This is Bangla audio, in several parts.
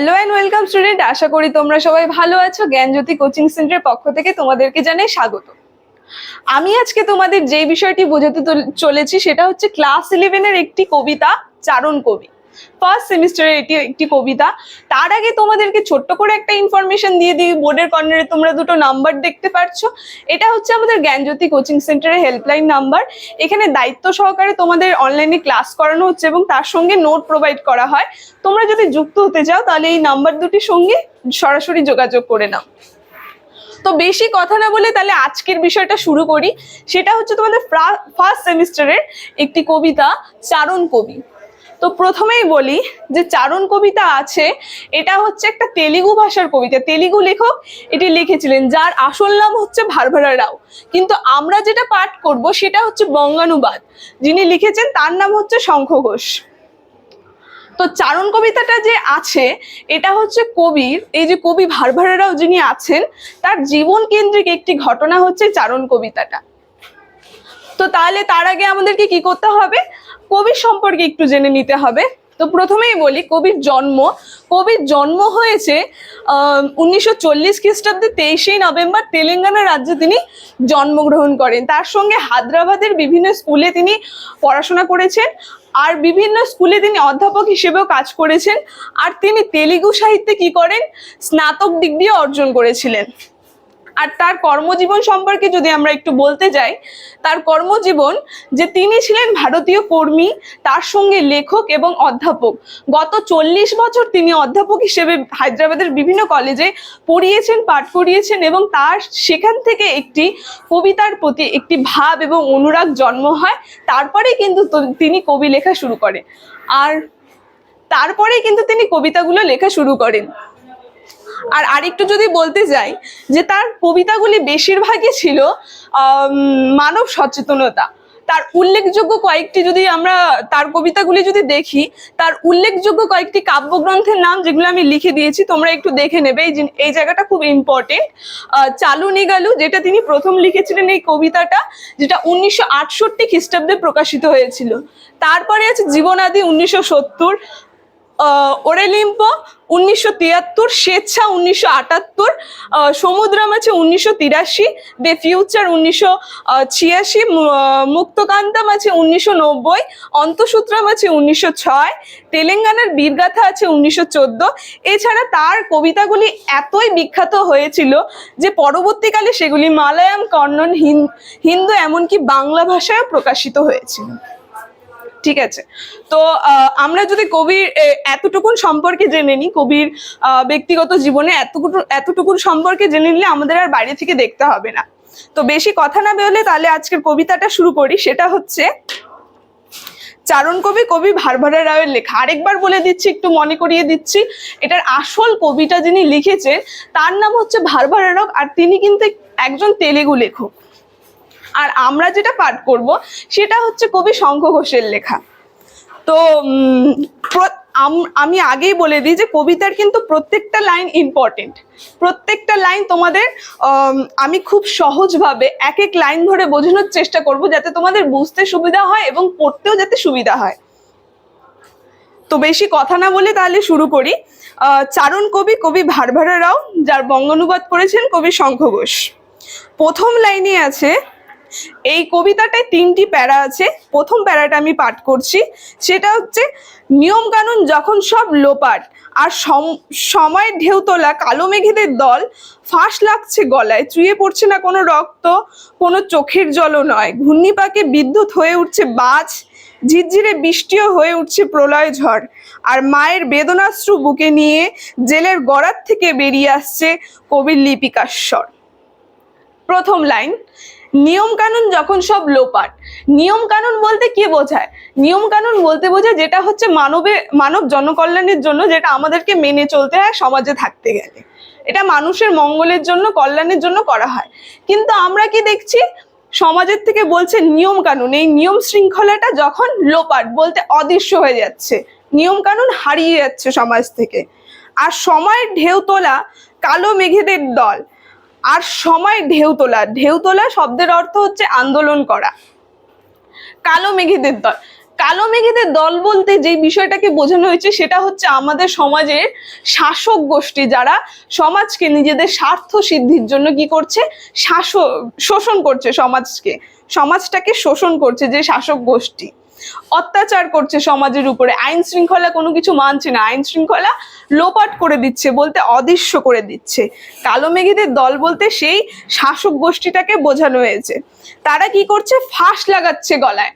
হ্যালো এন্ড ওয়েলকাম স্টুডেন্ট আশা করি তোমরা সবাই ভালো আছো। জ্ঞানজ্যোতি কোচিং সেন্টারের পক্ষ থেকে তোমাদেরকে জানাই স্বাগত। আমি আজকে তোমাদের যে বিষয়টি বোঝাতে চলেছি, সেটা হচ্ছে ক্লাস ইলেভেনের একটি কবিতা, চারণ কবি। ফার্স্ট সেমিস্টারের এটি একটি কবিতা। তার আগে তোমাদেরকে ছোট্ট করে একটা ইনফরমেশন দিয়ে দিই। বোর্ডের কর্নারে তোমরা দুটো নাম্বার দেখতে পাচ্ছ এটা হচ্ছে আমাদের জ্ঞানজ্যোতি কোচিং সেন্টারের হেল্পলাইন নাম্বার এখানে দায়িত্ব সহকারে তোমাদের অনলাইনে ক্লাস করানো হচ্ছে এবং তার সঙ্গে নোট প্রোভাইড করা হয়। তোমরা যদি যুক্ত হতে চাও, তাহলে এই নাম্বার দুটির সঙ্গে সরাসরি যোগাযোগ করে নাও। তো বেশি কথা না বলে তাহলে আজকের বিষয়টা শুরু করি। সেটা হচ্ছে তোমাদের ফার্স্ট সেমিস্টারের একটি কবিতা, চারণ কবি। তো প্রথমেই বলি যে চারণ কবিতা আছে, এটা হচ্ছে একটা তেলেগু ভাষার কবিতা। তেলেগু লেখক এটি লিখেছিলেন, যার আসল নাম হচ্ছে ভারভারা রাও। কিন্তু আমরা যেটা পাঠ করব সেটা হচ্ছে বঙ্গানুবাদ। যিনি লিখেছেন তার নাম হচ্ছে শঙ্খ ঘোষ। তো চারণ কবিতাটা যে আছে, এটা হচ্ছে কবির, এই যে কবি ভারভারেরাও যিনি আছেন, তার জীবন কেন্দ্রিক একটি ঘটনা হচ্ছে চারণ কবিতাটা। তো তাহলে তার আগে আমাদেরকে কি করতে হবে? কবির সম্পর্কে একটু জেনে নিতে হবে। তো প্রথমেই বলি, কবির জন্ম কবির জন্ম হয়েছে উনিশশো চল্লিশ খ্রিস্টাব্দে তেইশে নভেম্বর, তেলেঙ্গানা রাজ্যে তিনি জন্মগ্রহণ করেন। তার সঙ্গে হায়দ্রাবাদের বিভিন্ন স্কুলে তিনি পড়াশোনা করেছেন আর বিভিন্ন স্কুলে তিনি অধ্যাপক হিসেবেও কাজ করেছেন। আর তিনি তেলেগু সাহিত্যে কি করেন? স্নাতক ডিগ্রি অর্জন করেছিলেন। আর তার কর্মজীবন সম্পর্কে যদি আমরা একটু বলতে যাই, তার কর্মজীবন যে তিনি ছিলেন ভারতীয় কর্মী, তার সঙ্গে লেখক এবং অধ্যাপক। গত চল্লিশ বছর তিনি অধ্যাপক হিসেবে হায়দ্রাবাদের বিভিন্ন কলেজে পড়িয়েছেন, পাঠ করিয়েছেন এবং তার সেখান থেকে একটি কবিতার প্রতি একটি ভাব এবং অনুরাগ জন্ম হয়। তারপরেই কিন্তু তিনি কবি লেখা শুরু করেন। আর তারপরেই কিন্তু তিনি কবিতাগুলো লেখা শুরু করেন। আর আরেকটু যদি বলতে যাই, যে তার কবিতাগুলি বেশিরভাগই ছিল মানব সচেতনতা। তার উল্লেখযোগ্য কয়েকটি যদি আমরা তার কবিতাগুলি যদি দেখি, তার উল্লেখযোগ্য কয়েকটি কাব্যগ্রন্থের নাম যেগুলো আমি লিখে দিয়েছি, তোমরা একটু দেখে নেবে, এই এই জায়গাটা খুব ইম্পর্টেন্ট চালু নিগালু, যেটা তিনি প্রথম লিখেছিলেন এই কবিতাটা, যেটা উনিশশো আটষট্টি খ্রিস্টাব্দে প্রকাশিত হয়েছিল। তারপরে আছে জীবনাদি উনিশশো সত্তর। ওরেলিম্প উনিশশো তিয়াত্তর, স্বেচ্ছা উনিশশো আটাত্তর সমুদ্রাম আছে উনিশশো তিরাশি দে ফিউচার উনিশশো ছিয়াশি মুক্তকান্তাম আছে উনিশশো নব্বই অন্তসূত্রাম আছে উনিশশো ছয়, তেলেঙ্গানার বীরগাথা আছে উনিশশো চোদ্দ। এছাড়া তার কবিতাগুলি এতই বিখ্যাত হয়েছিল যে পরবর্তীকালে সেগুলি মালায়াম কন্নড় হিন- হিন্দু এমনকি বাংলা ভাষায়ও প্রকাশিত হয়েছিল। ঠিক আছে? তো আমরা যদি কবির এতটুকুন সম্পর্কে জেনে নিই, কবির ব্যক্তিগত জীবনে এতটুকু, এতটুকুন সম্পর্কে জেনে নিলে আমাদের আর বাইরে থেকে দেখতে হবে না। তো বেশি কথা না বেরোলে তাহলে আজকের কবিতাটা শুরু করি। সেটা হচ্ছে, চারণ কবি কবি ভারভারা রায়ের লেখা। আরেকবার বলে দিচ্ছি, একটু মনে করিয়ে দিচ্ছি, এটার আসল কবিটা যিনি লিখেছেন তার নাম হচ্ছে ভারভারা রাও আর তিনি কিন্তু একজন তেলেগু লেখক। আর আমরা যেটা পাঠ করব সেটা হচ্ছে কবি শঙ্খ ঘোষের লেখা। তো আম- আগেই বলে দিই যে কবিতার কিন্তু প্রত্যেকটা লাইন ইম্পর্টেন্ট প্রত্যেকটা লাইন তোমাদের আমি খুব সহজভাবে এক এক লাইন ধরে বোঝানোর চেষ্টা করব যাতে তোমাদের বুঝতে সুবিধা হয় এবং পড়তেও যাতে সুবিধা হয়। তো বেশি কথা না বলে তাহলে শুরু করি। চারণ কবি কবি ভারভারা রাও, যার বঙ্গানুবাদ করেছেন কবি শঙ্খ ঘোষ। প্রথম লাইনে আছে এই কবিতাটায় তিনটি প্যারা আছে। প্রথম প্যারাটা আমি পাঠ করছি। সেটা হচ্ছে নিয়ম কানুন যখন সব লোপাট আর সম- সময়ের ঢেউ তোলা কালো মেঘেদের দল, ফাঁস লাগছে গলায়, চুয়ে পড়ছে না কোনো রক্ত, কোনো চোখের জলও নয়। ঘূর্ণিপাকে বিদ্যুৎ হয়ে উঠছে বাজ, ঝিরঝিরে বৃষ্টিও হয়ে উঠছে প্রলয় ঝড়। আর মায়ের বেদনাশ্রু বুকে নিয়ে জেলের গড়ার থেকে বেরিয়ে আসছে কবির লিপিকাস্বর। প্রথম লাইন নিয়ম কানুন যখন সব লোপাট নিয়ম কানুন বলতে কি বোঝায়? নিয়ম কানুন বলতে বোঝায় যেটা হচ্ছে মানবে, মানব জনকল্যাণের জন্য যেটা আমাদেরকে মেনে চলতে হয়, সমাজে থাকতে গেলে। এটা মানুষের মঙ্গলের জন্য, কল্যাণের জন্য করা হয়। কিন্তু আমরা কি দেখছি? সমাজের থেকে বলছে নিয়ম কানুন এই নিয়ম শৃঙ্খলাটা যখন লোপাট, বলতে অদৃশ্য হয়ে যাচ্ছে নিয়ম কানুন হারিয়ে যাচ্ছে সমাজ থেকে। আর সময়ের ঢেউ তোলা কালো মেঘেদের দল আর সময় ঢেউ তোলা। ঢেউ তোলা শব্দের অর্থ হচ্ছে আন্দোলন করা। কালো মেঘেদের দল। কালো মেঘেদের দল বলতে যে বিষয়টাকে বোঝানো হয়েছে সেটা হচ্ছে আমাদের সমাজের শাসক গোষ্ঠী যারা সমাজকে নিজেদের স্বার্থ সিদ্ধির জন্য কি করছে? শাসক, শোষণ করছে সমাজকে। সমাজটাকে শোষণ করছে যে শাসক গোষ্ঠী। অত্যাচার করছে সমাজের উপরে। আইন শৃঙ্খলা কোনো কিছু মানছে না। আইন শৃঙ্খলা লোপাট করে দিচ্ছে, বলতে অদৃশ্য করে দিচ্ছে। কালো মেঘেদের দল বলতে সেই শাসক গোষ্ঠীটাকে বোঝানো হয়েছে। তারা কি করছে? ফাঁস লাগাচ্ছে গলায়।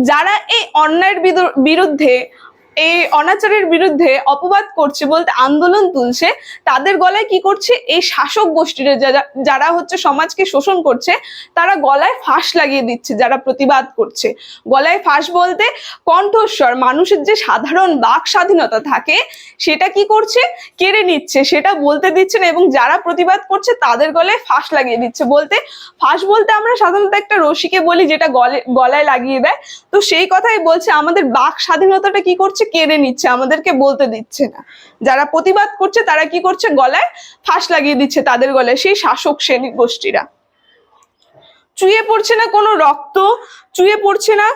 যারা এই অন্যায়ের বিরু- বিরুদ্ধে এই অনাচারের বিরুদ্ধে অপবাদ করছে বলতে আন্দোলন তুলছে, তাদের গলায় কি করছে? এই শাসক গোষ্ঠীর যারা- হচ্ছে সমাজকে শোষণ করছে, তারা গলায় ফাঁস লাগিয়ে দিচ্ছে যারা প্রতিবাদ করছে। গলায় ফাঁস বলতে কণ্ঠস্বর, মানুষের যে সাধারণ বাক স্বাধীনতা থাকে, সেটা কি করছে? কেড়ে নিচ্ছে, সেটা বলতে দিচ্ছে না এবং যারা প্রতিবাদ করছে, তাদের গলায় ফাঁস লাগিয়ে দিচ্ছে বলতে। ফাঁস বলতে আমরা সাধারণত একটা রশিকে বলি, যেটা গলে, গলায় লাগিয়ে দেয়। তো সেই কথাই বলছে, আমাদের বাক স্বাধীনতাটা কি করছে? কেড়ে নিচ্ছে, আমাদেরকে বলতে দিচ্ছে না। যারা প্রতিবাদ করছে, তারা কি করছে? গলায় ফাঁস লাগিয়ে দিচ্ছে তাদের গলায়, সেই শাসক শ্রেণি গোষ্ঠীরা। চুয়ে পড়ছে না কোনো রক্ত, চুয়ে পড়ছে না,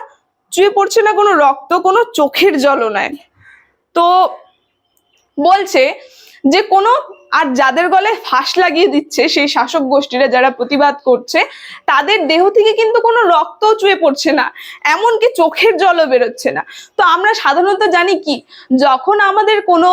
চুয়ে পড়ছে না কোনো রক্ত, কোনো চোখের জলনায় নয় তো বলছে যে কোনো আর যাদের গলায় ফাঁস লাগিয়ে দিচ্ছে সেই শাসক গোষ্ঠীরা যারা প্রতিবাদ করছে, তাদের দেহ থেকে কিন্তু কোনো রক্ত চুয়ে পড়ছে না, এমনকি চোখের জলও বেরোচ্ছে না। তো আমরা সাধারণত জানি কি, যখন আমাদের কোনো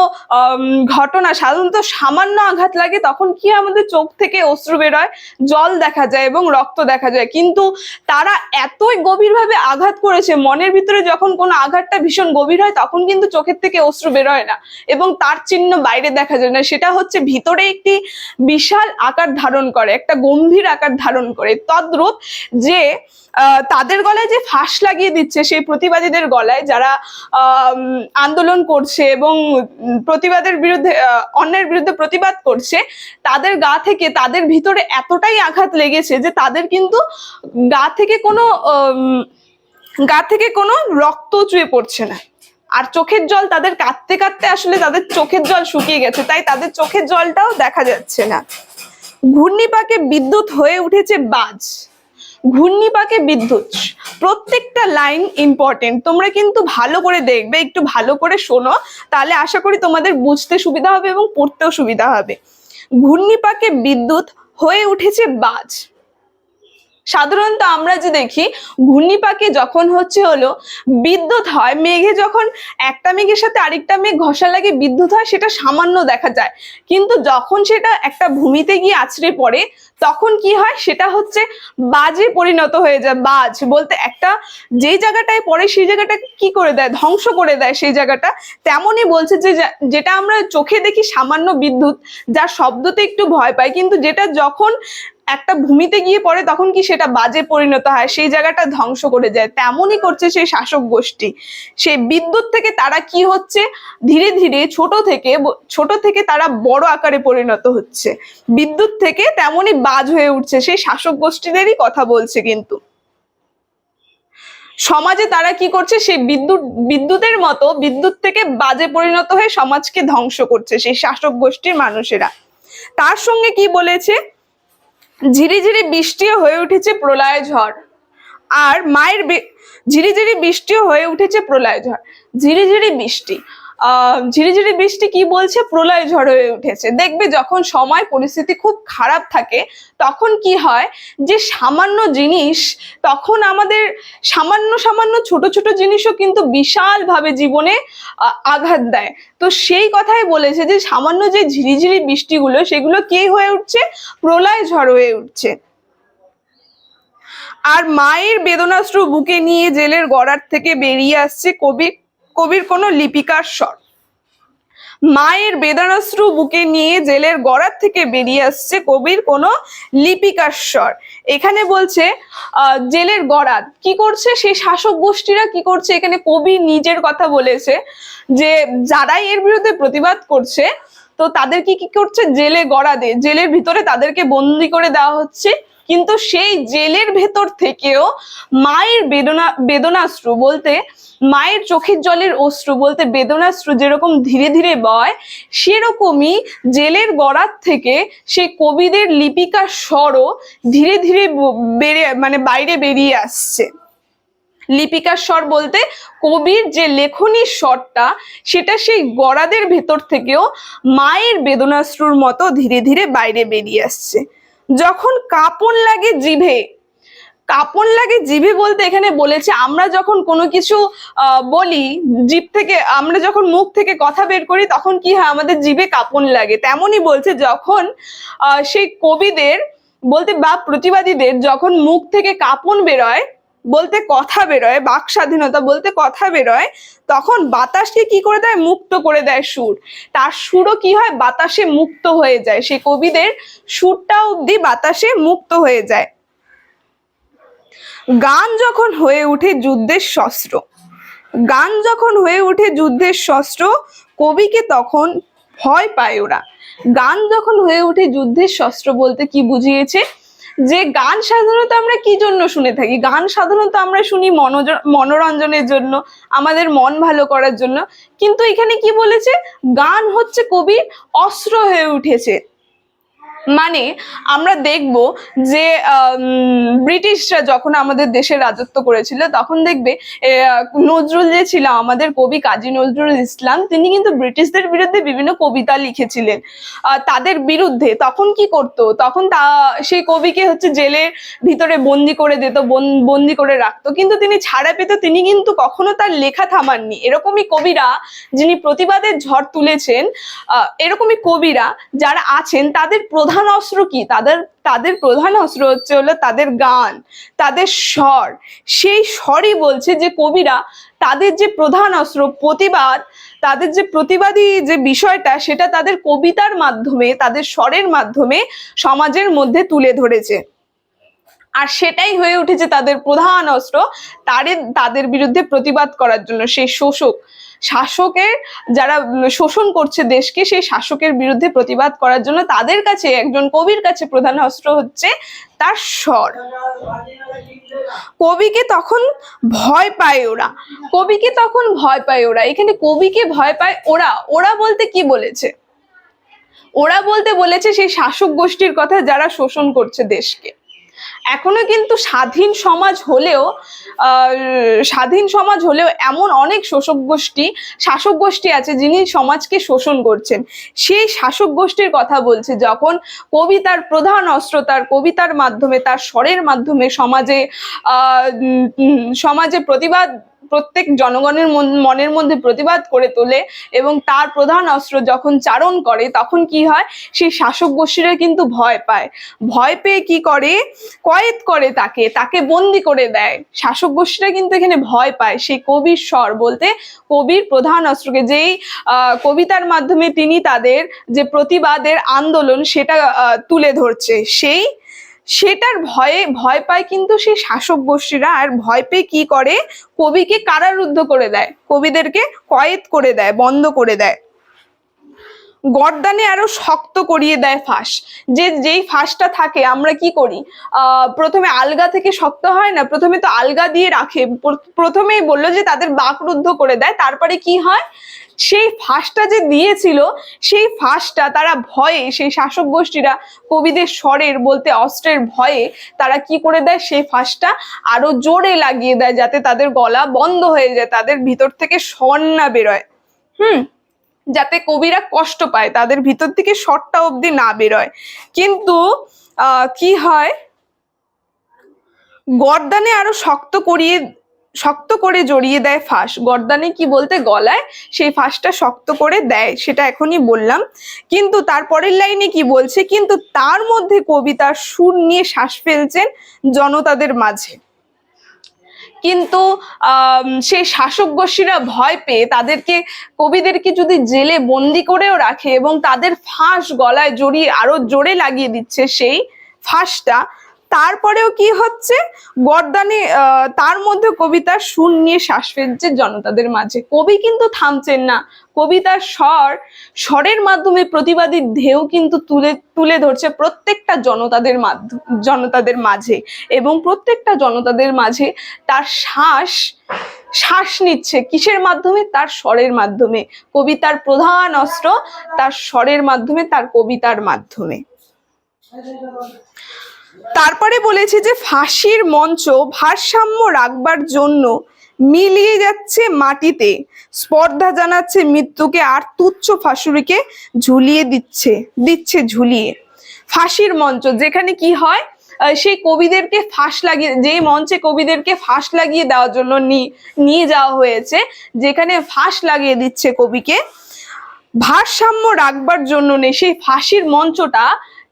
ঘটনা সাধারণত সামান্য আঘাত লাগে, তখন কি আমাদের চোখ থেকে অশ্রু বেরোয়? জল দেখা যায় এবং রক্ত দেখা যায়। কিন্তু তারা এতই গভীরভাবে আঘাত করেছে, মনের ভিতরে যখন কোনো আঘাতটা ভীষণ গভীর হয়, তখন কিন্তু চোখের থেকে অশ্রু বেরোয় না এবং তার চিহ্ন বাইরে দেখা যায় না। সেটা হচ্ছে ভিতরে একটি বিশাল আকার ধারণ করে, একটা গম্ভীর আকার ধারণ করে। তদ্রূপ যে তাদের গলায় যে ফাঁস লাগিয়ে দিচ্ছে সেই প্রতিবাদীদের গলায় যারা আন্দোলন করছে এবং প্রতিবাদের বিরুদ্ধে অন্যের বিরুদ্ধে প্রতিবাদ করছে, তাদের গা থেকে, তাদের ভিতরে এতটাই আঘাত লেগেছে যে তাদের কিন্তু গা থেকে কোনো গা থেকে কোনো রক্ত চুয়ে পড়ছে না। আর চোখের জল তাদের কাঁদতে কাঁদতে আসলে তাদের চোখের জল শুকিয়ে গেছে, তাই তাদের চোখের জলটাও দেখা যাচ্ছে না। ঘূর্ণিপাকে বিদ্যুৎ হয়ে উঠেছে বাজ। ঘূর্ণিপাকে বিদ্যুৎ, প্রত্যেকটা লাইন ইম্পর্টেন্ট তোমরা কিন্তু ভালো করে দেখবে, একটু ভালো করে শোনো, তাহলে আশা করি তোমাদের বুঝতে সুবিধা হবে এবং পড়তেও সুবিধা হবে। ঘূর্ণিপাকে বিদ্যুৎ হয়ে উঠেছে বাজ। সাধারণত আমরা যে দেখি, ঘূর্ণিপাকে যখন হচ্ছে হলো বিদ্যুৎ হয়, মেঘে যখন একটা মেঘের সাথে আরেকটা মেঘ ঘষা লাগে, বিদ্যুৎ হয়, সেটা সামান্য দেখা যায়। কিন্তু যখন সেটা একটা ভূমিতে গিয়ে আছড়ে পড়ে, তখন কি হয়? সেটা হচ্ছে বাজে পরিণত হয়ে যায়, বাজ। বলতে একটা যে জায়গাটায় পড়ে, সেই জায়গাটা কি করে দেয়? ধ্বংস করে দেয় সেই জায়গাটা। তেমনই বলছে যে, যা- যেটা আমরা চোখে দেখি সামান্য বিদ্যুৎ, যার শব্দতে একটু ভয় পাই কিন্তু যেটা যখন একটা ভূমিতে গিয়ে পড়ে তখন কি সেটা বাজে পরিণত হয়? সেই জায়গাটা ধ্বংস করে যায়। তেমনই করছে সেই শাসক গোষ্ঠী। সেই বিদ্যুৎ থেকে তারা কি হচ্ছে? ধীরে ধীরে ছোট থেকে ছোট থেকে তারা বড় আকারে পরিণত হচ্ছে। বিদ্যুৎ থেকে তেমনই বাজ হয়ে উঠছে। সেই শাসক গোষ্ঠীদেরই কথা বলছে কিন্তু। সমাজে তারা কি করছে? সেই বিদ্যুৎ, বিদ্যুতের মতো বিদ্যুৎ থেকে বাজে পরিণত হয়ে সমাজকে ধ্বংস করছে সেই শাসক গোষ্ঠীর মানুষেরা। তার সঙ্গে কি বলেছে? ঝিরিঝিরি বৃষ্টিও হয়ে উঠেছে প্রলয় ঝড়। আর মায়ের ঝিরি ঝিরিঝিরি বৃষ্টিও হয়ে উঠেছে প্রলয় ঝড়। ঝিরিঝিরি বৃষ্টি। ঝিরিঝিরি বৃষ্টি কি বলছে? প্রলয় ঝড় হয়ে উঠেছে। দেখবে যখন সময়, পরিস্থিতি খুব খারাপ থাকে, তখন কি হয়? যে সামান্য জিনিস, তখন আমাদের সামান্য সামান্য ছোট ছোট জিনিসও কিন্তু বিশালভাবে জীবনে আঘাত দেয়। তো সেই কথাই বলেছে যে সামান্য যে ঝিরিঝিরি বৃষ্টিগুলো, সেগুলো কি হয়ে উঠছে? প্রলয় ঝড় হয়ে উঠছে। আর মায়ের বেদনাস্ত্র বুকে নিয়ে জেলের গড়ার থেকে বেরিয়ে আসছে কবি কবির কোনো লিপিকার স্বর। মায়ের বেদনাশ্রু বুকে নিয়ে জেলের গড়ার থেকে বেরিয়ে আসছে কবির কোনো লিপিকার স্বর। এখানে বলছে জেলের গড়াত কি করছে? সেই শাসক গোষ্ঠীরা কি করছে? এখানে কবি নিজের কথা বলেছে যে, যারাই এর বিরুদ্ধে প্রতিবাদ করছে, তো তাদেরকে কি করছে? জেলে গড়া দে জেলের ভিতরে তাদেরকে বন্দি করে দেওয়া হচ্ছে। কিন্তু সেই জেলের ভেতর থেকেও মায়ের বেদনা, বেদনাশ্রু বলতে মায়ের চোখের জলের অশ্রু বলতে বেদনাশ্রু যেরকম ধীরে ধীরে বয়, সেরকমই জেলের গড়ার থেকে সেই কবিদের লিপিকার স্বরও ধীরে ধীরে বেড়ে মানে বাইরে বেরিয়ে আসছে। লিপিকার স্বর বলতে কবির যে লেখনী স্বরটা, সেটা সেই গড়াদের ভেতর থেকেও মায়ের বেদনাশ্রুর মতো ধীরে ধীরে বাইরে বেরিয়ে আসছে। যখন কাপন লাগে জিভে কাপন লাগে জিভে বলতে এখানে বলেছে, আমরা যখন কোনো কিছু বলি, জিভ থেকে, আমরা যখন মুখ থেকে কথা বের করি, তখন কি হয়, আমাদের জিভে কাপন লাগে। তেমনই বলছে যখন সেই কবিদের বলতে বা প্রতিবাদীদের যখন মুখ থেকে কাপন বেরোয়, বলতে কথা বেরোয়, বাক স্বাধীনতা বলতে কথা বেরোয়, তখন বাতাসকে কি করে দেয়? মুক্ত করে দেয় সুর। তার সুরও কি হয়? বাতাসে মুক্ত হয়ে যায়। সেই কবিদের সুরটা অবধি বাতাসে মুক্ত হয়ে যায়। গান যখন হয়ে ওঠে যুদ্ধের শস্ত্র, গান যখন হয়ে ওঠে যুদ্ধের শস্ত্র, কবিকে তখন ভয় পায় ওরা। গান যখন হয়ে ওঠে যুদ্ধের শস্ত্র বলতে কি বুঝিয়েছে? যে গান সাধারণত আমরা কি জন্য শুনে থাকি? গান সাধারণত আমরা শুনি মনোরঞ্জনের জন্য, আমাদের মন ভালো করার জন্য। কিন্তু এখানে কি বলেছে? গান হচ্ছে কবির অস্ত্র হয়ে উঠেছে। মানে আমরা দেখব যে ব্রিটিশরা যখন আমাদের দেশে রাজত্ব করেছিল, তখন দেখবে নজরুল যে ছিল, আমাদের কবি কাজী নজরুল ইসলাম, তিনি কিন্তু ব্রিটিশদের বিরুদ্ধে বিভিন্ন কবিতা লিখেছিলেন। তাদের বিরুদ্ধে তখন কি করতো? তখন তা, সেই কবিকে হচ্ছে জেলের ভিতরে বন্দি করে দিত, বন- বন্দি করে রাখতো। কিন্তু তিনি ছাড়া পেত, তিনি কিন্তু কখনো তার লেখা থামাননি। এরকমই কবিরা যিনি প্রতিবাদের ঝড় তুলেছেন এরকমই কবিরা যারা আছেন, তাদের প্রধান অস্ত্র কি? তাদের তাদের প্রধান অস্ত্র হচ্ছে হলো তাদের গান, তাদের স্বর। সেই স্বরই বলছে যে কবিরা তাদের যে প্রধান অস্ত্র, প্রতিবাদ, তাদের যে প্রতিবাদী যে বিষয়টা, সেটা তাদের কবিতার মাধ্যমে, তাদের স্বরের মাধ্যমে সমাজের মধ্যে তুলে ধরেছে। আর সেটাই হয়ে উঠেছে তাদের প্রধান অস্ত্র তাদের তাদের বিরুদ্ধে প্রতিবাদ করার জন্য। সেই শোষক শাসকের যারা শোষণ করছে দেশকে, সেই শাসকের বিরুদ্ধে প্রতিবাদ করার জন্য তাদের কাছে একজন কবির কাছে প্রধান অস্ত্র হচ্ছে তার স্বর। কবিকে তখন ভয় পায় ওরা। কবিকে তখন ভয় পায় ওরা। এখানে কবিকে ভয় পায় ওরা। ওরা বলতে কি বলেছে? ওরা বলতে বলেছে সেই শাসক গোষ্ঠীর কথা যারা শোষণ করছে দেশকে। এখনও কিন্তু স্বাধীন সমাজ হলেও স্বাধীন সমাজ হলেও এমন অনেক শোষক গোষ্ঠী, শাসক গোষ্ঠী আছে যিনি সমাজকে শোষণ করছেন। সেই শাসক গোষ্ঠীর কথা বলছে, যখন কবিতার প্রধান অস্ত্র তার কবিতার মাধ্যমে, তার স্বরের মাধ্যমে সমাজে সমাজে প্রতিবাদ প্রত্যেক জনগণের মন- মনের মধ্যে প্রতিবাদ করে তোলে এবং তার প্রধান অস্ত্র যখন চারণ করে, তখন কি হয়? সেই শাসক গোষ্ঠীরা কিন্তু ভয় পায়। ভয় পেয়ে কি করে? কয়েদ করে তাকে তাকে বন্দি করে দেয়। শাসক গোষ্ঠীরা কিন্তু এখানে ভয় পায়। সেই কবির স্বর বলতে কবির প্রধান অস্ত্রকে, যেই কবিতার মাধ্যমে তিনি তাদের যে প্রতিবাদের আন্দোলন সেটা তুলে ধরছে। সেই সেটার ভয়ে, ভয় পায় কিন্তু সেই শাসক গোষ্ঠীরা। আর ভয় পেয়ে কি করে? কবিকে কারারুদ্ধ করে দেয়। কবিদেরকে কয়েদ করে দেয়, বন্ধ করে দেয়। গর্দানে আরও শক্ত করিয়ে দেয় ফাঁস। যে, যেই ফাঁসটা থাকে, আমরা কি করি? প্রথমে আলগা থেকে শক্ত হয় না? প্রথমে তো আলগা দিয়ে রাখে। প্র- প্রথমেই বলল যে, তাদের বাকরুদ্ধ করে দেয়। তারপরে কি হয়? সেই ফাঁসটা যে দিয়েছিল, সেই ফাঁসটা তারা ভয়ে, সেই শাসক গোষ্ঠীরা কবিদের স্বরের বলতে অস্ত্রের ভয়ে তারা কি করে দেয়? সেই ফাঁসটা আরও জোরে লাগিয়ে দেয় যাতে তাদের গলা বন্ধ হয়ে যায়, তাদের ভিতর থেকে স্বর না বেরোয়। হুম? যাতে কবিরা কষ্ট পায়, তাদের ভিতর থেকে স্বরটা অবধি না বেরোয়। কিন্তু কি হয়? গর্দানে আরও শক্ত করিয়ে শক্ত করে জড়িয়ে দেয় ফাঁস। গর্দানে কি বলতে গলায়, সেই ফাঁসটা শক্ত করে দেয়, সেটা এখনই বললাম। কিন্তু তারপরের লাইনে কি বলছে? কিন্তু তার মধ্যে কবিতার সুর নিয়ে শ্বাস ফেলছেন জনতাদের মাঝে। কিন্তু সেই শাসক গোষ্ঠীরা ভয় পেয়ে তাদেরকে, কবিদেরকে যদি জেলে বন্দি করেও রাখে এবং তাদের ফাঁস গলায় জড়িয়ে আরও জোরে লাগিয়ে দিচ্ছে সেই ফাঁসটা তারপরেও কি হচ্ছে? গর্দানে তার মধ্যে কবিতার সুর নিয়ে শ্বাস ফেলছে জনতাদের মাঝে। কবি কিন্তু থামছেন না। কবিতার স্বর, স্বরের মাধ্যমে প্রতিবাদী ঢেউ কিন্তু তুলে তুলে ধরছে প্রত্যেকটা জনতাদের মাধ্যম জনতাদের মাঝে। এবং প্রত্যেকটা জনতাদের মাঝে তার শ্বাস শ্বাস নিচ্ছে কিসের মাধ্যমে? তার স্বরের মাধ্যমে। কবিতার প্রধান অস্ত্র তার স্বরের মাধ্যমে, তার কবিতার মাধ্যমে। তারপরে বলেছে যে ফাঁসির মঞ্চ ভারসাম্য রাখবার জন্য মিলিয়ে যাচ্ছে মাটিতে। স্পর্ধা জানাচ্ছে মৃত্যুকে আর তুচ্ছ ফাঁসুরিকে ঝুলিয়ে দিচ্ছে দিচ্ছে ঝুলিয়ে। ফাঁসির মঞ্চ, যেখানে কি হয় সেই কবিদেরকে ফাঁস লাগিয়ে যে মঞ্চে কবিদেরকে ফাঁস লাগিয়ে দেওয়ার জন্য নিয়ে যাওয়া হয়েছে, যেখানে ফাঁস লাগিয়ে দিচ্ছে কবিকে। ভারসাম্য রাখবার জন্য নেই সেই ফাঁসির মঞ্চটা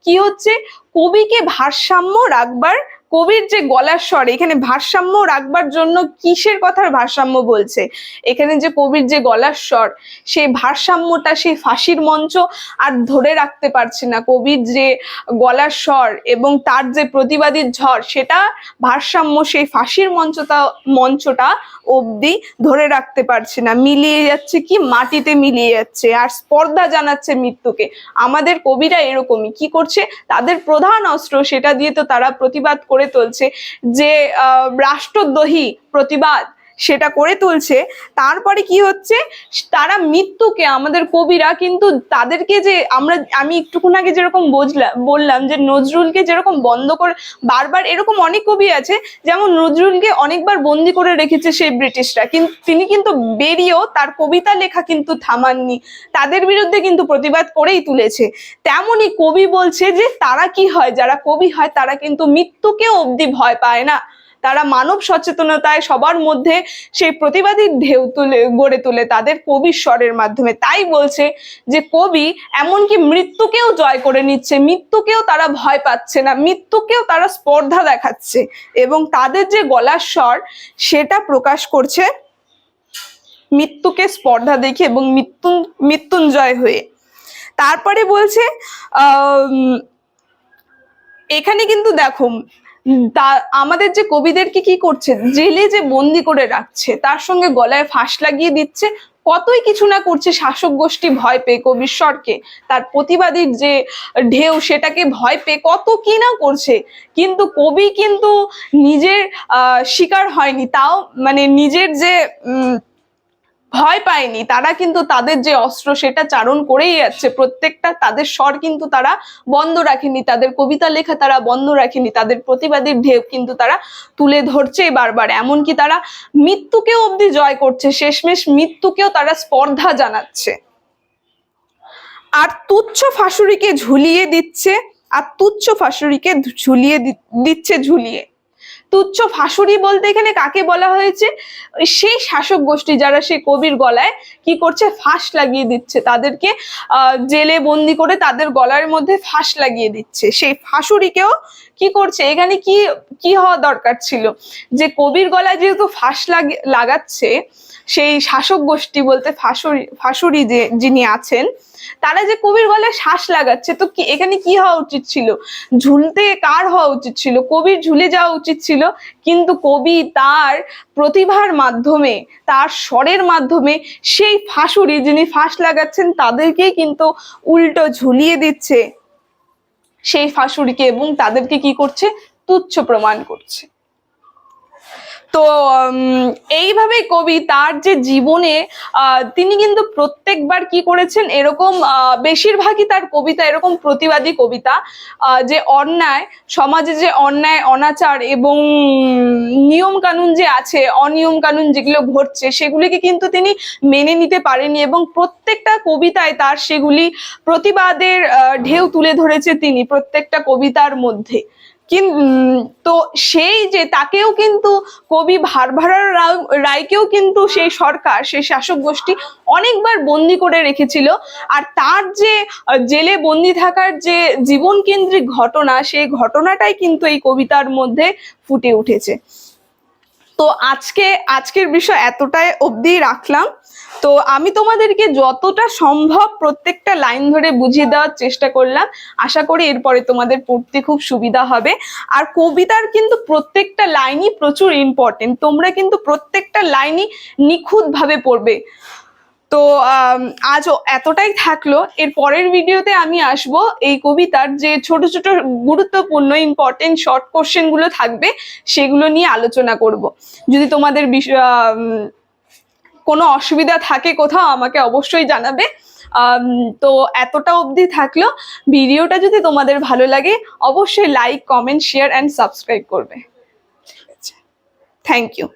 কি হচ্ছে কবিকে ভারসাম্য রাখবার কবির যে গলার স্বর, এখানে ভারসাম্য রাখবার জন্য কিসের কথার ভারসাম্য বলছে? এখানে যে কবির যে গলার স্বর, সেই ভারসাম্যটা সেই ফাঁসির মঞ্চ আর ধরে রাখতে পারছে না। কবির যে গলার স্বর এবং তার যে প্রতিবাদীর ঝড়, সেটা ভারসাম্য সেই ফাঁসির মঞ্চটা মঞ্চটা অবধি ধরে রাখতে পারছে না। মিলিয়ে যাচ্ছে কি? মাটিতে মিলিয়ে যাচ্ছে আর স্পর্ধা জানাচ্ছে মৃত্যুকে। আমাদের কবিরা এরকমই। কি করছে? তাদের প্রধান অস্ত্র, সেটা দিয়ে তো তারা প্রতিবাদ করে তুলছে যে রাষ্ট্রদ্রোহী প্রতিবাদ সেটা করে তুলছে। তারপরে কি হচ্ছে? তারা মৃত্যুকে, আমাদের কবিরা কিন্তু তাদেরকে যে আমরা, আমি একটুক্ষণ আগে যেরকম বুঝলাম বললাম যে নজরুলকে যেরকম বন্ধ করে, বারবার এরকম অনেক কবি আছে, যেমন নজরুলকে অনেকবার বন্দি করে রেখেছে সেই ব্রিটিশরা। কিন্তু তিনি কিন্তু বেরিয়েও তার কবিতা লেখা কিন্তু থামাননি। তাদের বিরুদ্ধে কিন্তু প্রতিবাদ করেই তুলেছে। তেমনই কবি বলছে যে তারা কি হয়, যারা কবি হয় তারা কিন্তু মৃত্যুকেও অবধি ভয় পায় না। তারা মানব সচেতনতায় সবার মধ্যে সেই প্রতিবাদী ঢেউ তুলে, গড়ে তোলে তাদের কবির স্বরের মাধ্যমে। তাই বলছে যে কবি এমনকি মৃত্যুকেও জয় করে নিচ্ছে, মৃত্যুকেও তারা ভয় পাচ্ছে না, মৃত্যুকেও তারা স্পর্ধা দেখাচ্ছে এবং তাদের যে গলার স্বর সেটা প্রকাশ করছে মৃত্যুকে স্পর্ধা দেখে এবং মৃত্যু, মৃত্যুঞ্জয় হয়ে। তারপরে বলছে এখানে কিন্তু দেখো তা আমাদের যে কবিদেরকে কি করছে? জেলে যে বন্দি করে রাখছে, তার সঙ্গে গলায় ফাঁস লাগিয়ে দিচ্ছে, কতই কিছু না করছে শাসক গোষ্ঠী ভয় পেয়ে কবিশ্বরকে তার প্রতিবাদীর যে ঢেউ, সেটাকে ভয় পেয়ে কত কি না করছে। কিন্তু কবি কিন্তু নিজের শিকার হয়নি, তাও মানে নিজের যে ভয় পায়নি। তারা কিন্তু তাদের যে অস্ত্র সেটা চারণ করেই যাচ্ছে। প্রত্যেকটা তাদের স্বর কিন্তু তারা বন্ধ রাখেনি। তাদের কবিতা লেখা তারা বন্ধ রাখেনি। তাদের প্রতিবাদীর ঢেউ কিন্তু তারা তুলে ধরছে বারবার। এমনকি তারা মৃত্যুকেও অবধি জয় করছে। শেষমেশ মৃত্যুকেও তারা স্পর্ধা জানাচ্ছে। আর তুচ্ছ ফাঁসুরিকে ঝুলিয়ে দিচ্ছে, আর তুচ্ছ ফাঁসুরিকে ঝুলিয়ে দিচ্ছে ঝুলিয়ে। তুচ্ছ ফাঁসুরি বলতে এখানে কাকে বলা হয়েছে? সেই শাসক গোষ্ঠী যারা সেই কবির গলায় কি করছে? ফাঁস লাগিয়ে দিচ্ছে। তাদেরকে জেলে বন্দি করে তাদের গলার মধ্যে ফাঁস লাগিয়ে দিচ্ছে। সেই ফাঁসুরিকেও কি করছে? এখানে কি কি হওয়া দরকার ছিল? যে কবির গলায় যেহেতু ফাঁস লাগি- লাগাচ্ছে, সেই শাসক গোষ্ঠী বলতে ফাঁসুরি ফাঁসুরি যে, যিনি আছেন তারা যে কবির গলায় শ্বাস লাগাচ্ছে, তো কি, এখানে কি হওয়া উচিত ছিল? ঝুলতে কার হওয়া উচিত ছিল? কবির ঝুলে যাওয়া উচিত ছিল, কিন্তু কবি তার প্রতিভার মাধ্যমে, তার স্বরের মাধ্যমে, সেই ফাঁসুরি যিনি ফাঁস লাগাচ্ছেন, তাদেরকেই কিন্তু উল্টো ঝুলিয়ে দিচ্ছে। সেই ফাঁসুরিকে এবং তাদেরকে কি করছে? তুচ্ছ প্রমাণ করছে। তো এইভাবে কবি তার যে জীবনে তিনি কিন্তু প্রত্যেকবার কি করেছেন? এরকম বেশিরভাগই তার কবিতা, এরকম প্রতিবাদী কবিতা যে অন্যায়, সমাজে যে অন্যায়, অনাচার এবং নিয়ম কানুন যে আছে অনিয়ম কানুন যেগুলো ঘটছে, সেগুলিকে কিন্তু তিনি মেনে নিতে পারেনি এবং প্রত্যেকটা কবিতায় তার সেগুলি প্রতিবাদের ঢেউ তুলে ধরেছে তিনি প্রত্যেকটা কবিতার মধ্যে। তো সেই যে তাকেও কিন্তু কবি ভারভারা রায়কেও কিন্তু সেই সরকার, সেই শাসক গোষ্ঠী অনেকবার বন্দি করে রেখেছিল। আর তার যে জেলে বন্দি থাকার যে জীবন কেন্দ্রিক ঘটনা, সেই ঘটনাটাই কিন্তু এই কবিতার মধ্যে ফুটে উঠেছে। তো আজকে, আজকের বিষয় এতটাই অবধি রাখলাম। তো আমি তোমাদেরকে যতটা সম্ভব প্রত্যেকটা লাইন ধরে বুঝিয়ে দেওয়ার চেষ্টা করলাম। আশা করি এরপরে তোমাদের পড়তে খুব সুবিধা হবে। আর কবিতার কিন্তু প্রত্যেকটা লাইনই প্রচুর ইম্পর্টেন্ট তোমরা কিন্তু প্রত্যেকটা লাইনই নিখুঁতভাবে পড়বে। তো আজ এতটাই থাকল। এর পরের ভিডিওতে আমি আসব। এই কবিতার যে ছোট ছোট, গুরুত্বপূর্ণ ইম্পর্টেন্ট শর্ট কোশ্চেনগুলো থাকবে, সেগুলো নিয়ে আলোচনা করব। যদি তোমাদের কোনো অসুবিধা থাকে কোথাও আমাকে অবশ্যই জানাবে। তো এতটা অবধি থাকল। ভিডিওটা যদি তোমাদের ভালো লাগে অবশ্যই like comment share and subscribe করবে। Thank you